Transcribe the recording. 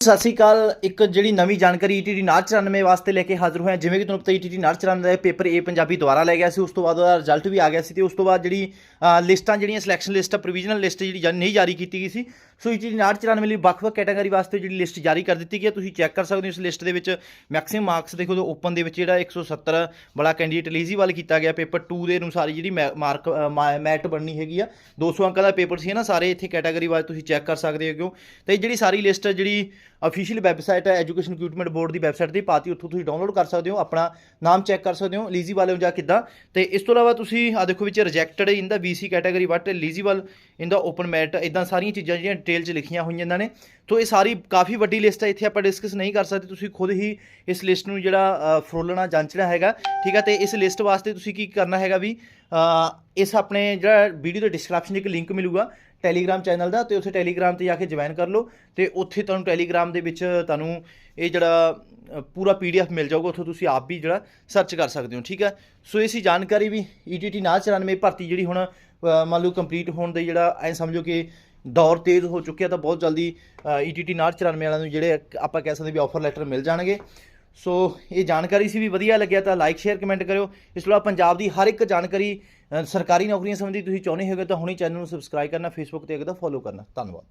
ਸਤਿ ਸ਼੍ਰੀ ਅਕਾਲ। ਇੱਕ ਜਿਹੜੀ ਨਵੀਂ ਜਾਣਕਾਰੀ ਈਟੀਟੀ 994 ਵਾਸਤੇ ਲੈ ਕੇ ਹਾਜ਼ਰ ਹੋਇਆ ਜਿਵੇਂ ਕਿ ਤੁਹਾਨੂੰ ਪਤਾ ਈਟੀਟੀ 994 ਦਾ ਪੇਪਰ ਏ ਪੰਜਾਬੀ ਦੁਆਰਾ ਲੈ ਗਿਆ ਸੀ। ਉਸ ਤੋਂ ਬਾਅਦ ਉਹਦਾ ਰਿਜ਼ਲਟ ਵੀ ਆ ਗਿਆ ਸੀ ਤੇ ਉਸ ਤੋਂ ਬਾਅਦ ਜਿਹੜੀ ਲਿਸਟਾਂ ਜਿਹੜੀਆਂ ਸਿਲੈਕਸ਼ਨ ਲਿਸਟ ਪ੍ਰੋਵੀਜ਼ਨਲ ਲਿਸਟ ਜਿਹੜੀ ਜਾ- ਨਹੀਂ ਜਾਰੀ ਕੀਤੀ ਗਈ ਸੀ। ਸੋ ਈਟੀਟੀ 994 ਲਈ ਵੱਖ-ਵੱਖ ਕੈਟਾਗਰੀ ਵਾਸਤੇ ਜਿਹੜੀ ਲਿਸਟ ਜਾਰੀ ਕਰ ਦਿੱਤੀ ਗਈ ਹੈ। ਤੁਸੀਂ ਚੈੱਕ ਕਰ ਸਕਦੇ ਹੋ ਇਸ ਲਿਸਟ ਦੇ ਵਿੱਚ ਮੈਕਸਿਮਮ ਮਾਰਕਸ ਦੇਖੋ ਤਾਂ ਓਪਨ ਦੇ ਵਿੱਚ ਜਿਹੜਾ 170 ਵਾਲਾ ਕੈਂਡੀਡੇਟ ਐਲੀਜੀਬਲ ਕੀਤਾ ਗਿਆ। ਪੇਪਰ 2 ਦੇ ਅਨੁਸਾਰ ਜਿਹੜੀ ਮਾਰਕ ਮੈਟ ਬਣਨੀ ਹੈਗੀ ਆ। 200 ਅੰਕਾਂ ਦਾ ਪੇਪਰ ਸੀ ਨਾ, ਸਾਰੇ ਇੱਥੇ ਕੈਟਾਗਰੀ ਵਾਈਜ਼ ਤੁਸੀਂ ਚੈੱਕ ਕਰ ਸਕਦੇ ਹੋ। ਤੇ ਇਹ ਜਿਹੜੀ ਸਾਰੀ ਲਿਸਟ ਜਿਹੜੀ ਅਫੀਸ਼ੀਅਲ ਵੈਬਸਾਈਟ ਹੈ ਐਜੂਕੇਸ਼ਨ ਰਿਕਰੂਟਮੈਂਟ ਬੋਰਡ ਦੀ ਵੈਬਸਾਈਟ ਤੇ ਪਾਤੀ, ਉੱਥੋਂ ਤੁਸੀਂ ਡਾਊਨਲੋਡ ਕਰ ਸਕਦੇ ਹੋ, ਆਪਣਾ ਨਾਮ ਚੈੱਕ ਕਰ ਸਕਦੇ ਹੋ ਐਲੀਜੀਬਲ ਹੋ ਜਾਂ ਕਿੱਦਾਂ। ਤੇ ਇਸ ਤੋਂ ਇਲਾਵਾ ਤੁਸੀਂ ਆ ਦੇਖੋ ਵਿੱਚ rejected in the BC category but eligible in the open merit ਇਦਾਂ ਸਾਰੀਆਂ ਚੀਜ਼ਾਂ ਜਿਹੜੀਆਂ ਡਿਟੇਲ 'ਚ ਲਿਖੀਆਂ ਹੋਈਆਂ ਇਹਨਾਂ ਨੇ। ਤੋਂ ਇਹ ਸਾਰੀ ਕਾਫੀ ਵੱਡੀ ਲਿਸਟ ਹੈ, ਇੱਥੇ ਆਪਾਂ ਡਿਸਕਸ ਨਹੀਂ ਕਰ ਸਕਦੇ, ਤੁਸੀਂ ਖੁਦ ਹੀ ਇਸ ਲਿਸਟ ਨੂੰ ਜਿਹੜਾ ਫਰੋਲਣਾ, ਜਾਂਚਣਾ ਹੈਗਾ, ਠੀਕ ਹੈ? ਤੇ ਇਸ ਲਿਸਟ ਵਾਸਤੇ ਤੁਸੀਂ ਕੀ ਕਰਨਾ ਹੈਗਾ ਵੀ ਇਸ ਆਪਣੇ ਜਿਹੜਾ ਵੀਡੀਓ ਦੇ ਡਿਸਕ੍ਰਿਪਸ਼ਨ 'ਚ ਇੱਕ ਲਿੰਕ ਮਿਲੂਗਾ ਟੈਲੀਗ੍ਰਾਮ ਚੈਨਲ ਦਾ ਤੇ ਉੱਥੇ ਟੈਲੀਗ੍ਰਾਮ ਤੇ ਜਾ ਕੇ ਜੁਆਇਨ ਕਰ ਲਓ ਤੇ ਉੱਥੇ ਤੁਹਾਨੂੰ ਟੈਲੀਗ੍ਰਾਮ ਦੇ ਵਿੱਚ ਤੁਹਾਨੂੰ ਇਹ ਜਿਹੜਾ ਅ, ਪੂਰਾ ਪੀਡੀਐਫ ਮਿਲ ਜਾਊਗਾ ਉੱਥੋਂ ਤੁਸੀਂ ਆਪ ਵੀ ਜਿਹੜਾ ਸਰਚ ਕਰ ਸਕਦੇ ਹੋ ਠੀਕ ਹੈ? ਸੋ ਇਹ ਸੀ ਜਾਣਕਾਰੀ ਵੀ E ਨਾ 994 ਭਰਤੀ ਜਿਹੜੀ ਹੁਣ ਮੰਨ ਲਓ ਕੰਪਲੀਟ ਹੋਣ ਦੇ ਜਿਹੜਾ ਐ ਸਮਝੋ ਕਿ ਦੌਰ ਤੇਜ਼ ਹੋ ਚੁੱਕਿਆ ਤਾਂ ਬਹੁਤ ਜਲਦੀ E ਈਟੀਟੀ 994 ਵਾਲਿਆਂ ਨੂੰ ਜਿਹੜੇ ਆਪਾਂ ਕਹਿ ਸਕਦੇ ਵੀ ਆਫਰ ਲੈਟਰ ਮਿਲ ਜਾਣਗੇ। ਸੋ ਇਹ ਜਾਣਕਾਰੀ ਸੀ ਵੀ ਵਧੀਆ ਲੱਗਿਆ ਤਾਂ ਲਾਈਕ ਸ਼ੇਅਰ ਕਮੈਂਟ ਕਰਿਓ। ਇਸ ਤੋਂ ਇਲਾਵਾ ਪੰਜਾਬ ਦੀ ਹਰ ਇੱਕ ਜਾਣਕਾਰੀ ਅ, ਸਰਕਾਰੀ ਨੌਕਰੀਆਂ ਸੰਬੰਧੀ ਤੁਸੀਂ ਚਾਹੁੰਦੇ ਹੋਗੇ ਤਾਂ ਹੁਣੀ ਚੈਨਲ ਨੂੰ ਸਬਸਕ੍ਰਾਈਬ ਕਰਨਾ ਫੇਸਬੁੱਕ ਤੇ ਅਗਦਾ ਫੋਲੋ ਕਰਨਾ। ਧੰਨਵਾਦ।